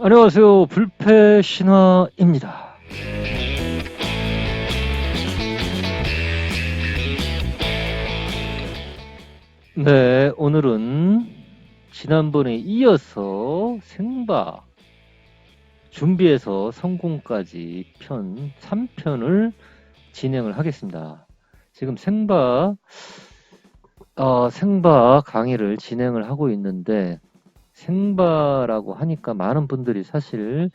안녕하세요. 불패 신화입니다. 네, 오늘은 지난번에 이어서 생바 준비해서 성공까지 편 3편을 진행을 하겠습니다. 지금 생바 어, 생바 강의를 진행을 하고 있는데 생바라고 하니까 많은 분들이 사실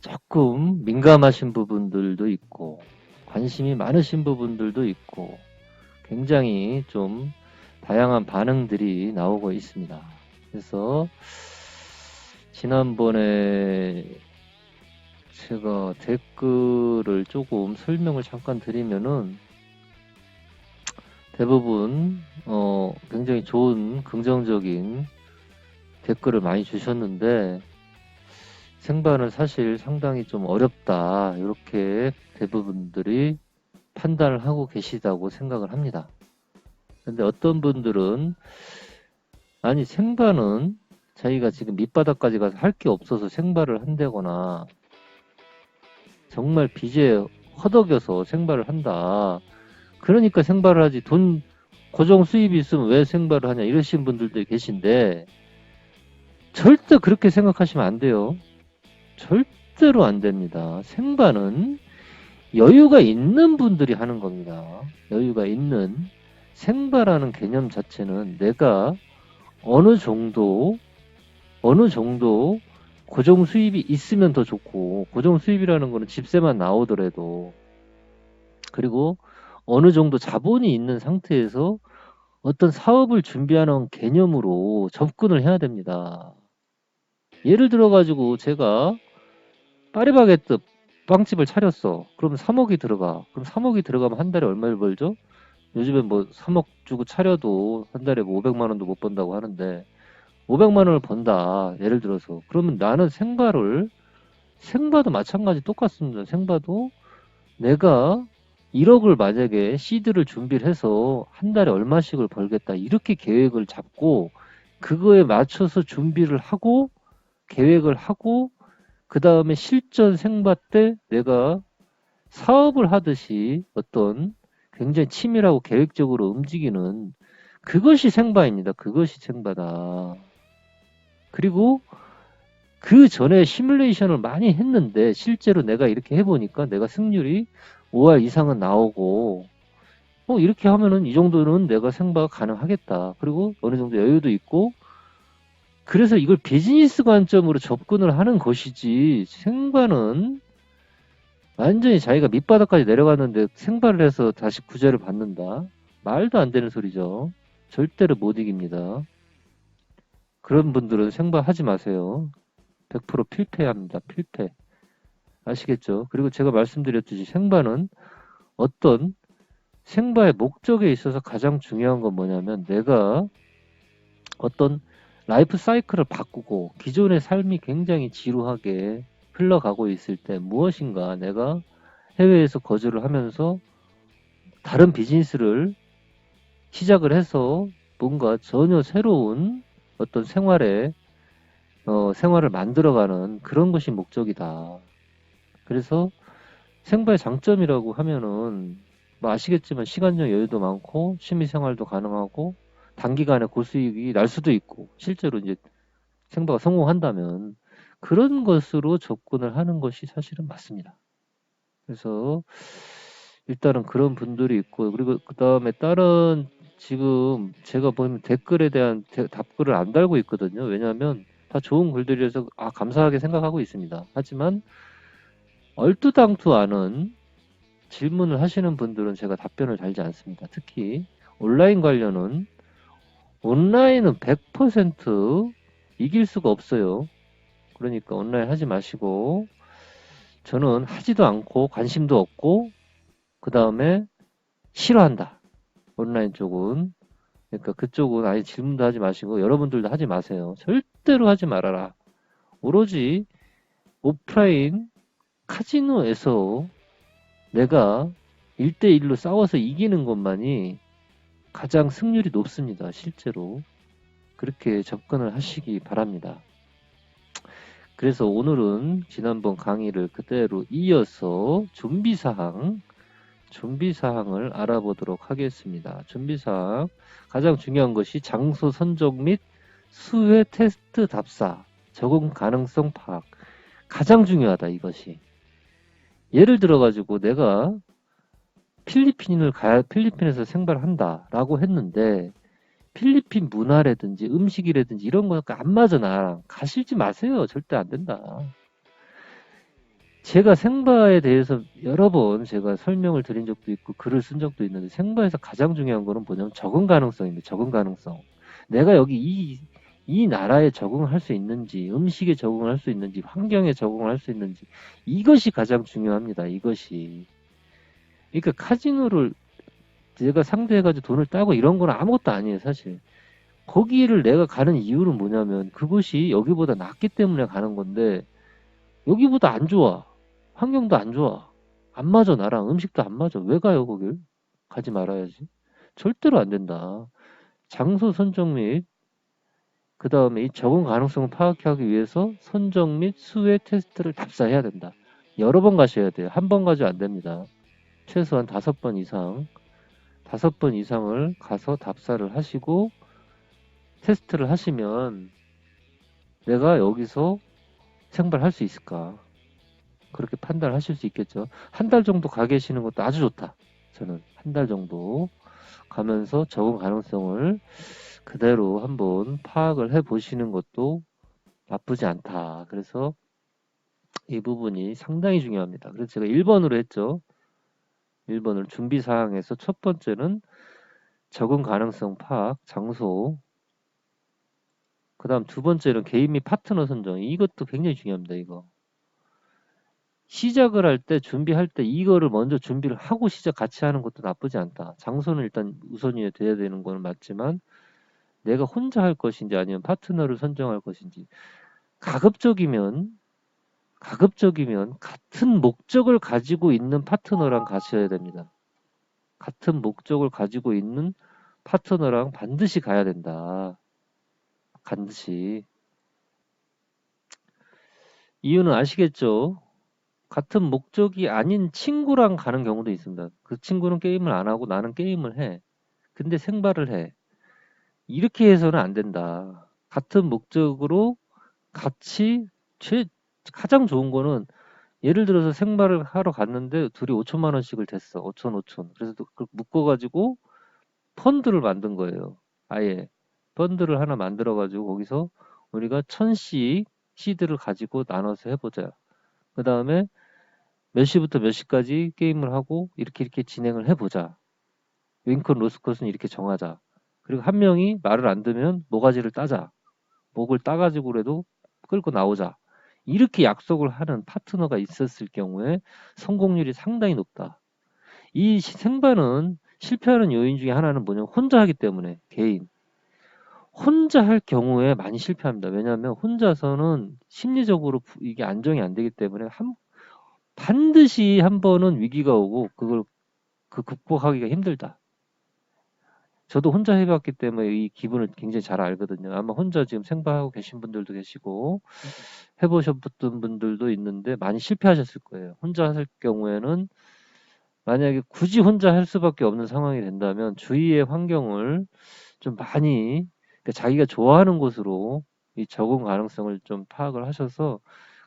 조금 민감하신 부분들도 있고 관심이 많으신 부분들도 있고 굉장히 좀 다양한 반응들이 나오고 있습니다. 그래서 지난번에 제가 댓글을 조금 설명을 잠깐 드리면은 대부분 어 굉장히 좋은 긍정적인 댓글을 많이 주셨는데 생반은 사실 상당히 좀 어렵다 이렇게 대부분들이 판단을 하고 계시다고 생각을 합니다. 근데 어떤 분들은 아니 생반은 자기가 지금 밑바닥까지 가서 할 게 없어서 생발을 한다거나 정말 빚에 허덕여서 생발을 한다. 그러니까 생발을 하지 돈 고정 수입이 있으면 왜 생발을 하냐 이러신 분들도 계신데 절대 그렇게 생각하시면 안 돼요. 절대로 안 됩니다. 생반은 여유가 있는 분들이 하는 겁니다. 여유가 있는 생바라는 개념 자체는 내가 어느 정도 어느 정도 고정 수입이 있으면 더 좋고 고정 수입이라는 거는 집세만 나오더라도 그리고 어느 정도 자본이 있는 상태에서 어떤 사업을 준비하는 개념으로 접근을 해야 됩니다. 예를 들어 가지고 제가 파리바게뜨 빵집을 차렸어. 그럼 3억이 들어가. 그럼 3억이 들어가면 한 달에 얼마를 벌죠? 요즘엔 뭐 3억 주고 차려도 한 달에 뭐 500만 원도 못 번다고 하는데 500만 원을 번다. 예를 들어서. 그러면 나는 생바를 생바도 마찬가지 똑같습니다. 생바도 내가 1억을 만약에 시드를 준비를 해서 한 달에 얼마씩을 벌겠다. 이렇게 계획을 잡고 그거에 맞춰서 준비를 하고 계획을 하고 그 다음에 실전 생바 때 내가 사업을 하듯이 어떤 굉장히 치밀하고 계획적으로 움직이는 그것이 생바입니다. 그것이 생바다. 그리고 그 전에 시뮬레이션을 많이 했는데 실제로 내가 이렇게 해보니까 내가 승률이 5할 이상은 나오고 뭐 이렇게 하면은 이 정도는 내가 생바가 가능하겠다. 그리고 어느 정도 여유도 있고 그래서 이걸 비즈니스 관점으로 접근을 하는 것이지 생바는 완전히 자기가 밑바닥까지 내려갔는데 생발을 해서 다시 구제를 받는다. 말도 안 되는 소리죠. 절대로 못 이깁니다. 그런 분들은 생발하지 마세요. 100% 필패합니다. 필패. 아시겠죠? 그리고 제가 말씀드렸듯이 생바는 어떤 생바의 목적에 있어서 가장 중요한 건 뭐냐면 내가 어떤 라이프 사이클을 바꾸고 기존의 삶이 굉장히 지루하게 흘러가고 있을 때 무엇인가 내가 해외에서 거주를 하면서 다른 비즈니스를 시작을 해서 뭔가 전혀 새로운 어떤 생활에 어, 생활을 만들어가는 그런 것이 목적이다. 그래서 생바의 장점이라고 하면은 뭐 아시겠지만 시간적 여유도 많고 취미 생활도 가능하고 단기간에 고수익이 날 수도 있고 실제로 이제 생바가 성공한다면 그런 것으로 접근을 하는 것이 사실은 맞습니다. 그래서 일단은 그런 분들이 있고 그리고 그 다음에 다른 지금 제가 보면 댓글에 대한 대- 답글을 안 달고 있거든요. 왜냐하면 다 좋은 글들이라서 아 감사하게 생각하고 있습니다. 하지만 얼뚜당투 않은 질문을 하시는 분들은 제가 답변을 달지 않습니다. 특히 온라인 관련은 온라인은 100% 이길 수가 없어요. 그러니까 온라인 하지 마시고 저는 하지도 않고 관심도 없고 그 다음에 싫어한다. 온라인 쪽은 그러니까 그쪽은 아예 질문도 하지 마시고 여러분들도 하지 마세요. 절대로 하지 말아라. 오로지 오프라인 카지노에서 내가 1대1로 싸워서 이기는 것만이 가장 승률이 높습니다. 실제로. 그렇게 접근을 하시기 바랍니다. 그래서 오늘은 지난번 강의를 그대로 이어서 준비 사항, 준비 사항을 알아보도록 하겠습니다. 준비 사항, 가장 중요한 것이 장소 선정 및 수혜 테스트 답사, 적응 가능성 파악. 가장 중요하다, 이것이. 예를 들어 가지고 내가 필리핀을 가야, 필리핀에서 생활한다 라고 했는데, 필리핀 문화라든지 음식이라든지 이런 거가 안 맞아 나랑 가시지 마세요. 절대 안 된다. 제가 생바에 대해서 여러 번 제가 설명을 드린 적도 있고 글을 쓴 적도 있는데 생바에서 가장 중요한 거는 뭐냐면 적응 가능성입니다. 적응 가능성. 내가 여기 이, 이 나라에 적응할 수 있는지 음식에 적응할 수 있는지 환경에 적응할 수 있는지 이것이 가장 중요합니다 이것이 그러니까 카지노를 내가 상대해가지고 돈을 따고 이런 건 아무것도 아니에요, 사실. 거기를 내가 가는 이유는 뭐냐면 그것이 여기보다 낫기 때문에 가는 건데 여기보다 안 좋아. 환경도 안 좋아. 안 맞아, 나랑. 음식도 안 맞아. 왜 가요, 거길? 가지 말아야지. 절대로 안 된다. 장소 선정 및, 그 다음에 이 적응 가능성을 파악하기 위해서 선정 및 수혜 테스트를 답사해야 된다. 여러 번 가셔야 돼요. 한 번 가지고 안 됩니다. 최소한 다섯 번 이상 다섯 번 이상을 가서 답사를 하시고 테스트를 하시면 내가 여기서 생발할 수 있을까 그렇게 판단하실 수 있겠죠 한 달 정도 가 계시는 것도 아주 좋다 저는 한 달 정도 가면서 적응 가능성을 그대로 한번 파악을 해 보시는 것도 나쁘지 않다 그래서 이 부분이 상당히 중요합니다 그래서 제가 1번으로 했죠 1번을 준비 사항에서 첫 번째는 적응 가능성 파악, 장소. 그 다음 두 번째는 개인 및 파트너 선정. 이것도 굉장히 중요합니다, 이거. 시작을 할 때, 준비할 때 이거를 먼저 준비를 하고 시작 같이 하는 것도 나쁘지 않다. 장소는 일단 우선이 돼야 되는 거는 맞지만, 내가 혼자 할 것인지 아니면 파트너를 선정할 것인지, 가급적이면 가급적이면 같은 목적을 가지고 있는 파트너랑 가셔야 됩니다. 같은 목적을 가지고 있는 파트너랑 반드시 가야 된다. 반드시. 이유는 아시겠죠? 같은 목적이 아닌 친구랑 가는 경우도 있습니다. 그 친구는 게임을 안 하고 나는 게임을 해. 근데 생발을 해. 이렇게 해서는 안 된다. 같은 목적으로 같이 최, 가장 좋은 거는 예를 들어서 생발을 하러 갔는데 둘이 5천만 원씩을 댔어. 5천 5천. 그래서 그걸 묶어 가지고 펀드를 만든 거예요. 아예 펀드를 하나 만들어 가지고 거기서 우리가 천씩 시드를 가지고 나눠서 해보자. 그 다음에 몇 시부터 몇 시까지 게임을 하고 이렇게 이렇게 진행을 해보자. 윙컷 로스컷은 이렇게 정하자. 그리고 한 명이 말을 안 듣면 모가지를 따자. 목을 따가지고라도 끌고 나오자. 이렇게 약속을 하는 파트너가 있었을 경우에 성공률이 상당히 높다. 이 생반은 실패하는 요인 중에 하나는 뭐냐면 혼자 하기 때문에 개인 혼자 할 경우에 많이 실패합니다. 왜냐하면 혼자서는 심리적으로 이게 안정이 안 되기 때문에 한, 반드시 한 번은 위기가 오고 그걸 그 극복하기가 힘들다. 저도 혼자 해봤기 때문에 이 기분을 굉장히 잘 알거든요. 아마 혼자 지금 생방하고 계신 분들도 계시고 해보셨던 분들도 있는데 많이 실패하셨을 거예요. 혼자 할 경우에는 만약에 굳이 혼자 할 수밖에 없는 상황이 된다면 주위의 환경을 좀 많이 그러니까 자기가 좋아하는 곳으로 이 적응 가능성을 좀 파악을 하셔서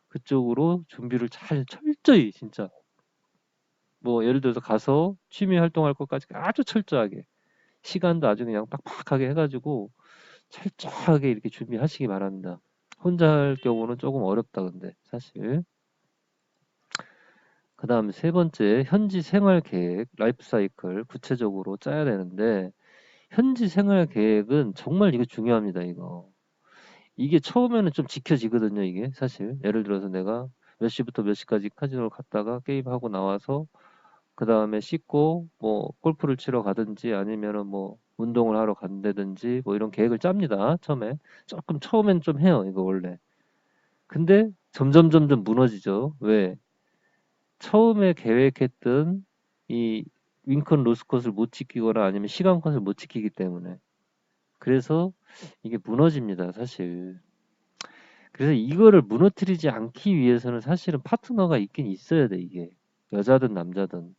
그쪽으로 준비를 잘 철저히 진짜 뭐 예를 들어서 가서 취미 활동할 것까지 아주 철저하게 시간도 아주 그냥 빡빡하게 해가지고 철저하게 이렇게 준비하시기 바랍니다. 혼자 할 경우는 조금 어렵다 근데 사실. 그 다음 세 번째 현지 생활 계획 라이프 사이클 구체적으로 짜야 되는데 현지 생활 계획은 정말 이거 중요합니다 이거. 이게 처음에는 좀 지켜지거든요 이게 사실. 예를 들어서 내가 몇 시부터 몇 시까지 카지노를 갔다가 게임하고 나와서 그 다음에 씻고 뭐 골프를 치러 가든지 아니면은 뭐 운동을 하러 간다든지 뭐 이런 계획을 짭니다. 처음에 조금 처음엔 좀 해요. 이거 원래. 근데 점점 점점 무너지죠. 왜? 처음에 계획했던 이 윙컨 로스컷을 못 지키거나 아니면 시간 컷을 못 지키기 때문에 그래서 이게 무너집니다 사실 그래서 이거를 무너뜨리지 않기 위해서는 사실은 파트너가 있긴 있어야 돼 이게 여자든 남자든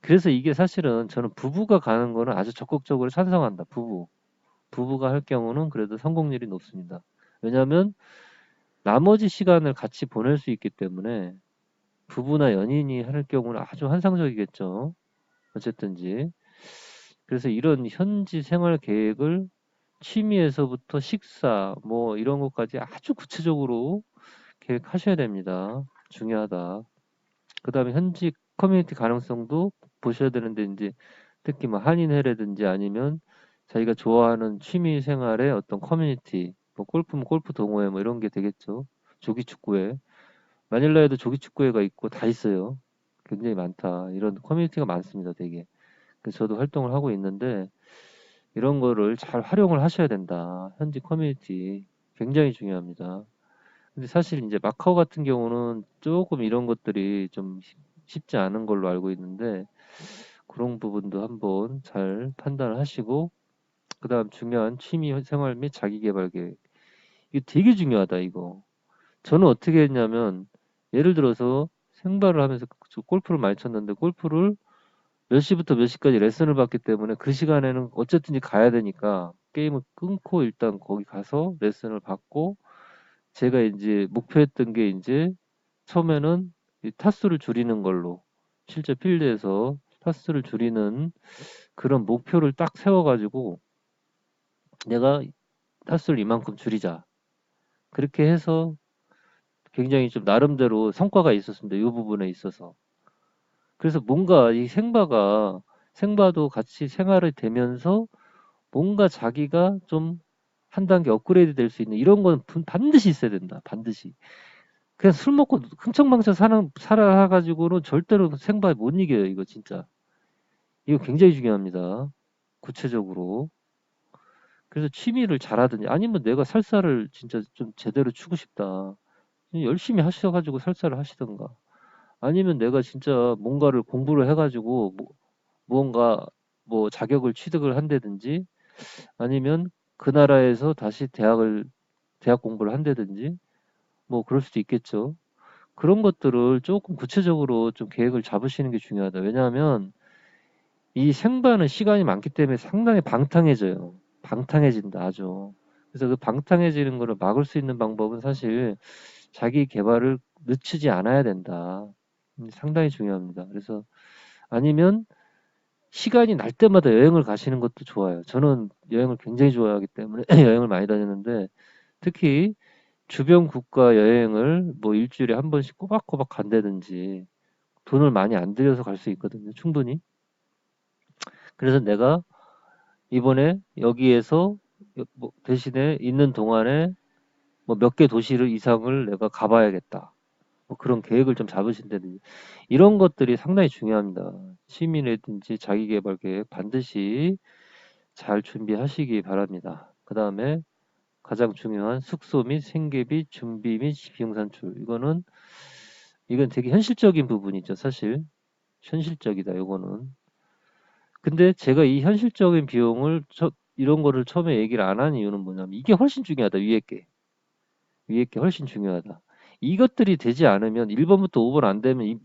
그래서 이게 사실은 저는 부부가 가는 거는 아주 적극적으로 찬성한다 부부 부부가 할 경우는 그래도 성공률이 높습니다 왜냐하면 나머지 시간을 같이 보낼 수 있기 때문에 부부나 연인이 할 경우는 아주 환상적이겠죠. 어쨌든지. 그래서 이런 현지 생활 계획을 취미에서부터 식사 뭐 이런 것까지 아주 구체적으로 계획하셔야 됩니다. 중요하다. 그 다음에 현지 커뮤니티 가능성도 보셔야 되는데 이제 특히 뭐 한인회라든지 아니면 자기가 좋아하는 취미 생활의 어떤 커뮤니티 뭐 골프면 골프 동호회 뭐 이런 게 되겠죠. 조기 축구회. 마닐라에도 조기 축구회가 있고 다 있어요. 굉장히 많다. 이런 커뮤니티가 많습니다. 되게. 그래서 저도 활동을 하고 있는데 이런 거를 잘 활용을 하셔야 된다. 현지 커뮤니티 굉장히 중요합니다. 근데 사실 이제 마카오 같은 경우는 조금 이런 것들이 좀 쉽지 않은 걸로 알고 있는데 그런 부분도 한번 잘 판단을 하시고 그 다음 중요한 취미 생활 및 자기 개발 계획 이게 되게 중요하다 이거. 저는 어떻게 했냐면 예를 들어서 생발을 하면서 저 골프를 많이 쳤는데 골프를 몇 시부터 몇 시까지 레슨을 받기 때문에 그 시간에는 어쨌든지 가야 되니까 게임을 끊고 일단 거기 가서 레슨을 받고 제가 이제 목표했던 게 이제 처음에는 이 타수를 줄이는 걸로 실제 필드에서 타수를 줄이는 그런 목표를 딱 세워가지고 내가 타수를 이만큼 줄이자 그렇게 해서 굉장히 좀 나름대로 성과가 있었습니다. 이 부분에 있어서. 그래서 뭔가 이 생바가 생바도 같이 생활이 되면서 뭔가 자기가 좀 한 단계 업그레이드 될 수 있는 이런 건 반드시 있어야 된다. 반드시. 그냥 술 먹고 흥청망청 사는 살아가지고는 절대로 생바에 못 이겨요. 이거 진짜. 이거 굉장히 중요합니다. 구체적으로. 그래서 취미를 잘하든지 아니면 내가 살사를 진짜 좀 제대로 추고 싶다. 열심히 하셔가지고 살사를 하시던가 아니면 내가 진짜 뭔가를 공부를 해가지고 뭐, 무언가 뭐 자격을 취득을 한다든지 아니면 그 나라에서 다시 대학을 대학 공부를 한다든지 뭐 그럴 수도 있겠죠. 그런 것들을 조금 구체적으로 좀 계획을 잡으시는 게 중요하다. 왜냐하면 이 생반은 시간이 많기 때문에 상당히 방탕해져요. 방탕해진다 아주. 그래서 그 방탕해지는 거를 막을 수 있는 방법은 사실 자기 개발을 늦추지 않아야 된다. 음, 상당히 중요합니다. 그래서 아니면 시간이 날 때마다 여행을 가시는 것도 좋아요. 저는 여행을 굉장히 좋아하기 때문에 여행을 많이 다녔는데 특히 주변 국가 여행을 뭐 일주일에 한 번씩 꼬박꼬박 간다든지 돈을 많이 안 들여서 갈 수 있거든요. 충분히. 그래서 내가 이번에 여기에서 뭐 대신에 있는 동안에 뭐 몇 개 도시를 이상을 내가 가봐야겠다. 뭐 그런 계획을 좀 잡으신다든지 이런 것들이 상당히 중요합니다. 시민이든지 자기개발 계획 반드시 잘 준비하시기 바랍니다. 그 다음에 가장 중요한 숙소 및 생계비 준비 및 비용 산출 이거는 이건 되게 현실적인 부분이죠 사실 현실적이다 이거는 근데 제가 이 현실적인 비용을 저, 이런 거를 처음에 얘기를 안 한 이유는 뭐냐면 이게 훨씬 중요하다 위에 게 위에 게 훨씬 중요하다. 이것들이 되지 않으면 1번부터 5번 안 되면 이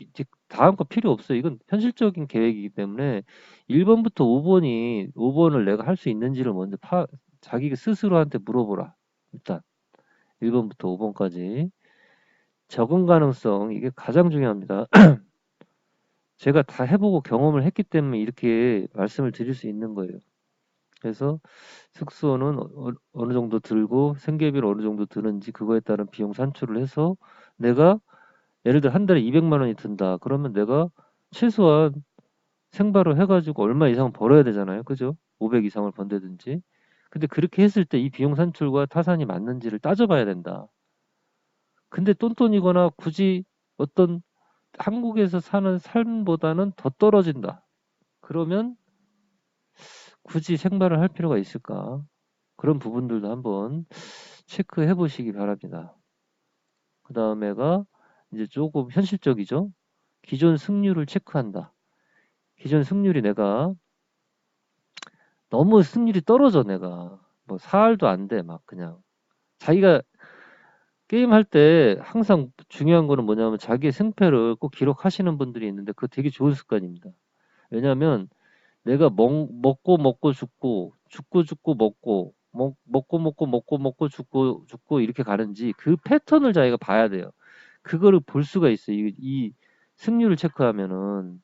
다음 거 필요 없어요. 이건 현실적인 계획이기 때문에 1번부터 5번이 5번을 내가 할 수 있는지를 먼저 파 자기 스스로한테 물어보라. 일단 1번부터 5번까지 적응 가능성 이게 가장 중요합니다. 제가 다 해보고 경험을 했기 때문에 이렇게 말씀을 드릴 수 있는 거예요. 그래서 숙소는 어, 어느 정도 들고 생계비를 어느 정도 드는지 그거에 따른 비용 산출을 해서 내가 예를 들어 한 달에 200만 원이 든다. 그러면 내가 최소한 생발을 해가지고 얼마 이상 벌어야 되잖아요. 그죠? 500 이상을 번다든지. 근데 그렇게 했을 때 이 비용 산출과 타산이 맞는지를 따져봐야 된다. 근데 똔똔이거나 굳이 어떤 한국에서 사는 삶보다는 더 떨어진다. 그러면 굳이 생발을 할 필요가 있을까? 그런 부분들도 한번 체크해 보시기 바랍니다. 그 다음에가 이제 조금 현실적이죠. 기존 승률을 체크한다. 기존 승률이 내가 너무 승률이 떨어져 내가 뭐 4할도 안 돼 막 그냥 자기가 게임 할 때 항상 중요한 거는 뭐냐면 자기의 승패를 꼭 기록하시는 분들이 있는데 그거 되게 좋은 습관입니다. 왜냐하면 내가 먹, 먹고 먹고 죽고 죽고 죽고 먹고 먹, 먹고 먹고 먹고 먹고 죽고 죽고 이렇게 가는지 그 패턴을 자기가 봐야 돼요. 그거를 볼 수가 있어요. 이, 이 승률을 체크하면은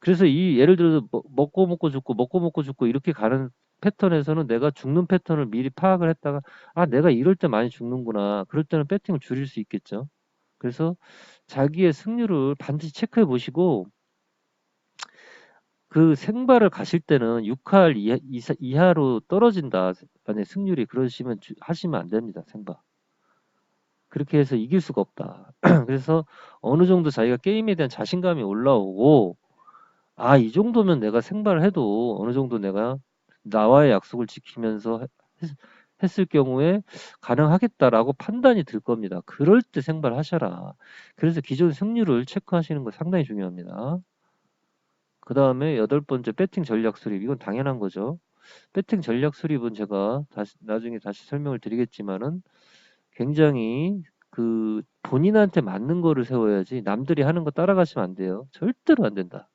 그래서 이 예를 들어서 먹- 먹고 먹고 죽고 먹고 먹고 죽고 이렇게 가는 패턴에서는 내가 죽는 패턴을 미리 파악을 했다가 아 내가 이럴 때 많이 죽는구나. 그럴 때는 배팅을 줄일 수 있겠죠. 그래서 자기의 승률을 반드시 체크해 보시고 그 생발을 가실 때는 6할 이하, 이사- 이하로 떨어진다. 만약 승률이 그러시면 주- 하시면 안 됩니다 생발. 그렇게 해서 이길 수가 없다. 그래서 어느 정도 자기가 게임에 대한 자신감이 올라오고 아, 이 정도면 내가 생발을 해도 어느 정도 내가 나와의 약속을 지키면서 했, 했을 경우에 가능하겠다라고 판단이 들 겁니다. 그럴 때 생발하셔라. 그래서 기존 승률을 체크하시는 거 상당히 중요합니다. 그 다음에 여덟 번째 배팅 전략 수립. 이건 당연한 거죠. 배팅 전략 수립은 제가 다시 나중에 다시 설명을 드리겠지만은 굉장히 그 본인한테 맞는 거를 세워야지 남들이 하는 거 따라가시면 안 돼요. 절대로 안 된다.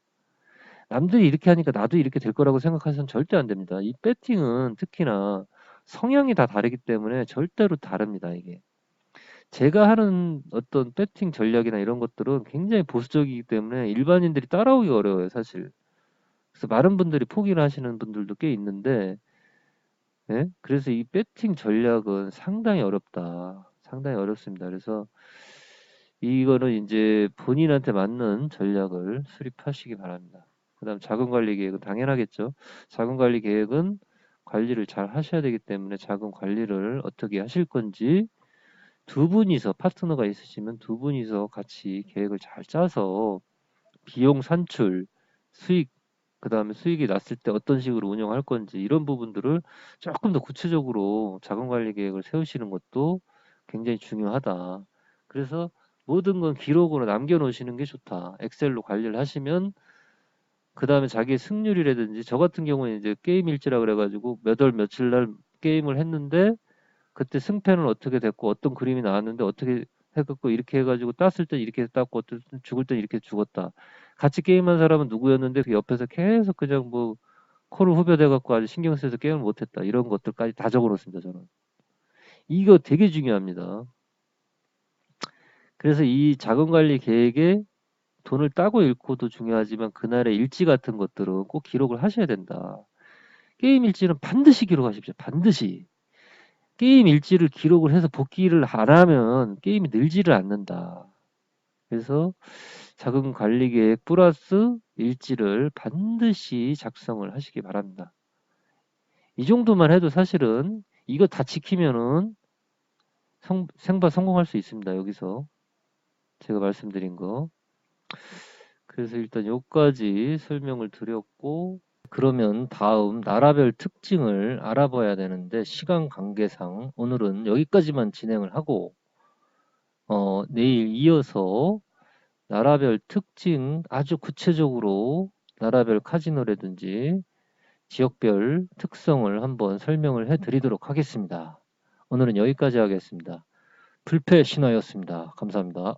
남들이 이렇게 하니까 나도 이렇게 될 거라고 생각하셔서는 절대 안 됩니다. 이 배팅은 특히나 성향이 다 다르기 때문에 절대로 다릅니다, 이게. 제가 하는 어떤 배팅 전략이나 이런 것들은 굉장히 보수적이기 때문에 일반인들이 따라오기 어려워요, 사실. 그래서 많은 분들이 포기를 하시는 분들도 꽤 있는데, 예? 그래서 이 배팅 전략은 상당히 어렵다. 상당히 어렵습니다. 그래서 이거는 이제 본인한테 맞는 전략을 수립하시기 바랍니다. 그 다음 자금 관리 계획은 당연하겠죠. 자금 관리 계획은 관리를 잘 하셔야 되기 때문에 자금 관리를 어떻게 하실 건지 두 분이서 파트너가 있으시면 두 분이서 같이 계획을 잘 짜서 비용 산출, 수익 그 다음에 수익이 났을 때 어떤 식으로 운영할 건지 이런 부분들을 조금 더 구체적으로 자금 관리 계획을 세우시는 것도 굉장히 중요하다. 그래서 모든 건 기록으로 남겨 놓으시는 게 좋다. 엑셀로 관리를 하시면 그 다음에 자기의 승률이라든지 저 같은 경우는 이제 게임 일지라 그래가지고 몇 월 며칠 날 게임을 했는데 그때 승패는 어떻게 됐고 어떤 그림이 나왔는데 어떻게 해갖고 이렇게 해가지고 땄을 때 이렇게 땄고 어떤 죽을 땐 이렇게 죽었다. 같이 게임한 사람은 누구였는데 그 옆에서 계속 그냥 뭐 코를 후벼대갖고 아주 신경 쓰여서 게임을 못했다. 이런 것들까지 다 적어놓습니다. 저는. 이거 되게 중요합니다. 그래서 이 자금 관리 계획에 돈을 따고 읽고도 중요하지만 그날의 일지 같은 것들은 꼭 기록을 하셔야 된다. 게임 일지는 반드시 기록하십시오. 반드시. 게임 일지를 기록을 해서 복귀를 안 하면 게임이 늘지를 않는다. 그래서 자금 관리 계획 플러스 일지를 반드시 작성을 하시기 바랍니다. 이 정도만 해도 사실은 이거 다 지키면은 성, 생바 성공할 수 있습니다. 여기서 제가 말씀드린 거. 그래서 일단 여기까지 설명을 드렸고 그러면 다음 나라별 특징을 알아봐야 되는데 시간 관계상 오늘은 여기까지만 진행을 하고 어, 내일 이어서 나라별 특징 아주 구체적으로 나라별 카지노라든지 지역별 특성을 한번 설명을 해 드리도록 하겠습니다. 오늘은 여기까지 하겠습니다. 불패 신화였습니다. 감사합니다.